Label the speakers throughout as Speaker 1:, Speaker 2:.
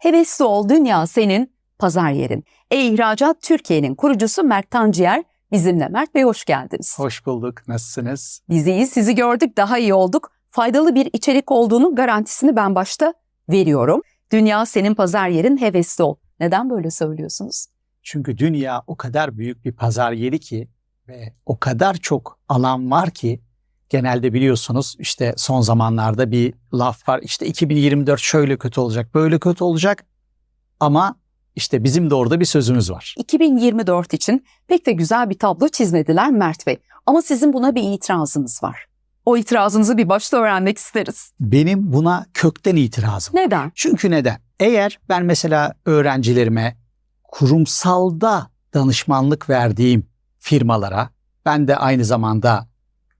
Speaker 1: Hevesli ol dünya senin, pazar yerin. E-İhracat Türkiye'nin kurucusu Mert Tanciyer bizimle. Mert Bey hoş geldiniz.
Speaker 2: Hoş bulduk. Nasılsınız?
Speaker 1: Biz iyiyiz, sizi gördük, daha iyi olduk. Faydalı bir içerik olduğunu garantisini ben başta veriyorum. Dünya senin pazar yerin, hevesli ol. Neden böyle söylüyorsunuz?
Speaker 2: Çünkü dünya o kadar büyük bir pazar yeri ki ve o kadar çok alan var ki genelde biliyorsunuz işte son zamanlarda bir laf var. İşte 2024 şöyle kötü olacak, böyle kötü olacak. Ama işte bizim de orada bir sözümüz var.
Speaker 1: 2024 için pek de güzel bir tablo çizmediler Mert Bey. Ama sizin buna bir itirazınız var. O itirazınızı bir başta öğrenmek isteriz.
Speaker 2: Benim buna kökten itirazım.
Speaker 1: Neden?
Speaker 2: Çünkü neden? Eğer ben mesela öğrencilerime kurumsalda danışmanlık verdiğim firmalara ben de aynı zamanda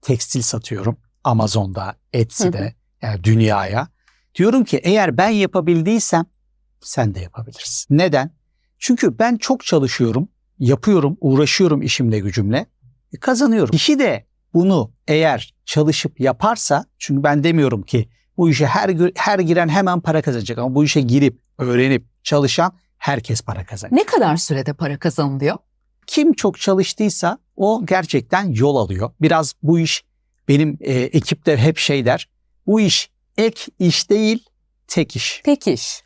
Speaker 2: tekstil satıyorum Amazon'da, Etsy'de, yani dünyaya. Diyorum ki eğer ben yapabildiysem sen de yapabilirsin. Neden? Çünkü ben çok çalışıyorum, yapıyorum, uğraşıyorum işimle gücümle, e, kazanıyorum. Kişi de bunu eğer çalışıp yaparsa, çünkü ben demiyorum ki bu işe her her giren hemen para kazanacak ama bu işe girip öğrenip çalışan herkes para kazanır.
Speaker 1: Ne kadar sürede para kazanılıyor?
Speaker 2: Kim çok çalıştıysa o gerçekten yol alıyor. Biraz bu iş benim e, ekipte hep şey der. Bu iş ek iş değil, tek iş.
Speaker 1: Tek iş.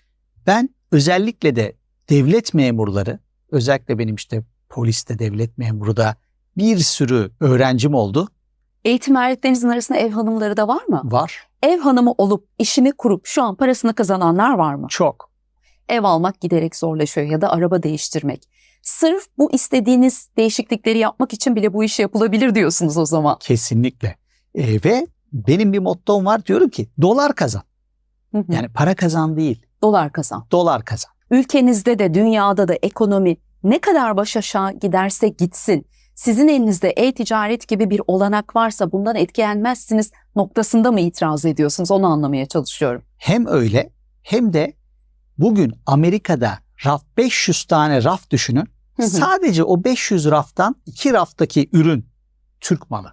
Speaker 2: Ben özellikle de devlet memurları, özellikle benim işte poliste devlet memuru da bir sürü öğrencim oldu.
Speaker 1: Eğitim öğretlerinizin arasında ev hanımları da var mı?
Speaker 2: Var.
Speaker 1: Ev hanımı olup işini kurup şu an parasını kazananlar var mı?
Speaker 2: Çok.
Speaker 1: Ev almak giderek zorlaşıyor ya da araba değiştirmek. Sırf bu istediğiniz değişiklikleri yapmak için bile bu iş yapılabilir diyorsunuz o zaman.
Speaker 2: Kesinlikle. E, ve benim bir mottom var diyorum ki dolar kazan.
Speaker 1: Hı hı.
Speaker 2: Yani para kazan değil,
Speaker 1: Dolar kazan.
Speaker 2: dolar kazan.
Speaker 1: Ülkenizde de dünyada da ekonomi ne kadar baş aşağı giderse gitsin. Sizin elinizde e-ticaret gibi bir olanak varsa bundan etkilenmezsiniz noktasında mı itiraz ediyorsunuz? Onu anlamaya çalışıyorum.
Speaker 2: Hem öyle hem de bugün Amerika'da raf 500 tane raf düşünün. Sadece o 500 raftan iki raftaki ürün Türk malı.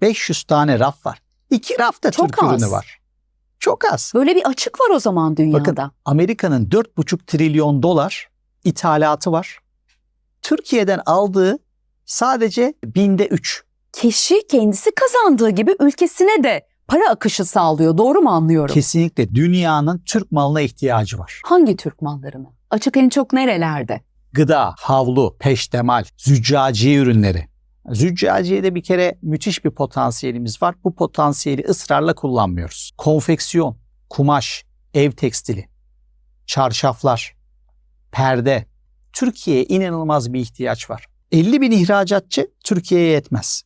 Speaker 2: 500 tane raf var. İki rafta
Speaker 1: Çok
Speaker 2: Türk
Speaker 1: az.
Speaker 2: ürünü var. Çok az.
Speaker 1: Böyle bir açık var o zaman dünyada.
Speaker 2: Bakın Amerika'nın 4,5 trilyon dolar ithalatı var. Türkiye'den aldığı sadece binde 3.
Speaker 1: Kişi kendisi kazandığı gibi ülkesine de para akışı sağlıyor. Doğru mu anlıyorum?
Speaker 2: Kesinlikle dünyanın Türk malına ihtiyacı var.
Speaker 1: Hangi Türk mallarını? Açık en çok nerelerde?
Speaker 2: Gıda, havlu, peştemal, züccaciye ürünleri. Züccaciyede bir kere müthiş bir potansiyelimiz var. Bu potansiyeli ısrarla kullanmıyoruz. Konfeksiyon, kumaş, ev tekstili, çarşaflar, perde. Türkiye'ye inanılmaz bir ihtiyaç var. 50 bin ihracatçı Türkiye'ye yetmez.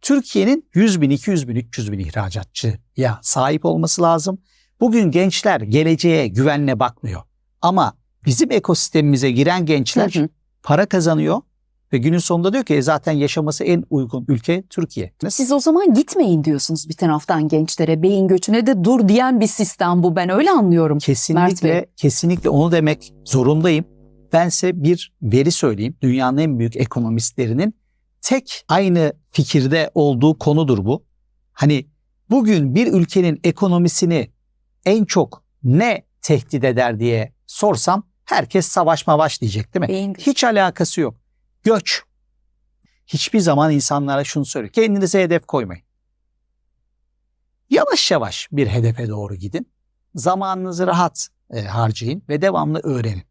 Speaker 2: Türkiye'nin 100 bin, 200 bin, 300 bin ihracatçıya sahip olması lazım. Bugün gençler geleceğe güvenle bakmıyor. Ama bizim ekosistemimize giren gençler
Speaker 1: Hı hı.
Speaker 2: para kazanıyor ve günün sonunda diyor ki "E zaten yaşaması en uygun ülke Türkiye.
Speaker 1: Siz o zaman gitmeyin diyorsunuz bir taraftan gençlere. Beyin göçüne de dur diyen bir sistem bu. Ben öyle anlıyorum.
Speaker 2: Kesinlikle kesinlikle onu demek zorundayım. Bense bir veri söyleyeyim. Dünyanın en büyük ekonomistlerinin tek aynı fikirde olduğu konudur bu. Hani bugün bir ülkenin ekonomisini en çok ne tehdit eder diye sorsam herkes savaş mavaş diyecek değil mi?
Speaker 1: Beyin.
Speaker 2: Hiç alakası yok. Göç. Hiçbir zaman insanlara şunu söylüyor. Kendinize hedef koymayın. Yavaş yavaş bir hedefe doğru gidin. Zamanınızı rahat e, harcayın ve devamlı öğrenin.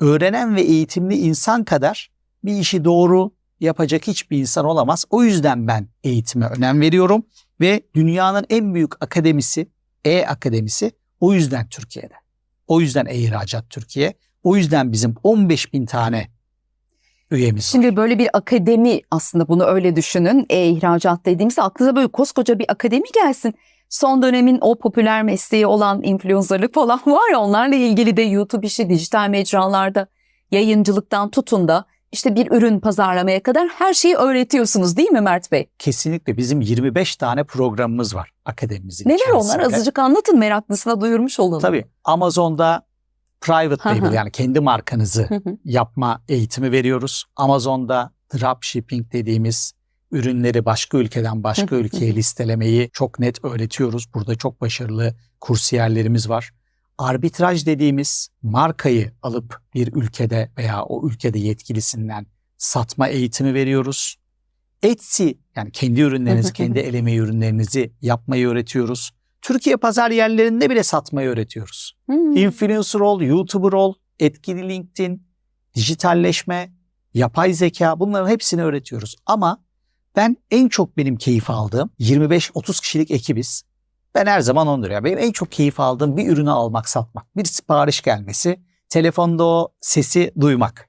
Speaker 2: Öğrenen ve eğitimli insan kadar bir işi doğru yapacak hiçbir insan olamaz. O yüzden ben eğitime önem veriyorum ve dünyanın en büyük akademisi, E-Akademisi o yüzden Türkiye'de. O yüzden E-İhracat Türkiye. O yüzden bizim 15 bin tane üyemiz var.
Speaker 1: Şimdi böyle bir akademi aslında bunu öyle düşünün. E-ihracat dediğimizde aklınıza böyle koskoca bir akademi gelsin. Son dönemin o popüler mesleği olan influencerlık falan var ya onlarla ilgili de YouTube işi dijital mecralarda yayıncılıktan tutun da işte bir ürün pazarlamaya kadar her şeyi öğretiyorsunuz değil mi Mert Bey?
Speaker 2: Kesinlikle bizim 25 tane programımız var akademimizin
Speaker 1: Neler onlar
Speaker 2: içerisinde.
Speaker 1: azıcık anlatın meraklısına duyurmuş olalım.
Speaker 2: Tabii Amazon'da private label yani kendi markanızı yapma eğitimi veriyoruz. Amazon'da dropshipping dediğimiz ürünleri başka ülkeden başka ülkeye listelemeyi çok net öğretiyoruz. Burada çok başarılı kursiyerlerimiz var. Arbitraj dediğimiz markayı alıp bir ülkede veya o ülkede yetkilisinden satma eğitimi veriyoruz. Etsy yani kendi ürünlerinizi, kendi el emeği ürünlerinizi yapmayı öğretiyoruz. Türkiye pazar yerlerinde bile satmayı öğretiyoruz.
Speaker 1: Hmm.
Speaker 2: Influencer ol, YouTuber ol, etkili LinkedIn, dijitalleşme, yapay zeka bunların hepsini öğretiyoruz. Ama ben en çok benim keyif aldığım 25-30 kişilik ekibiz. Ben her zaman ondur ya. Benim en çok keyif aldığım bir ürünü almak, satmak. Bir sipariş gelmesi, telefonda o sesi duymak.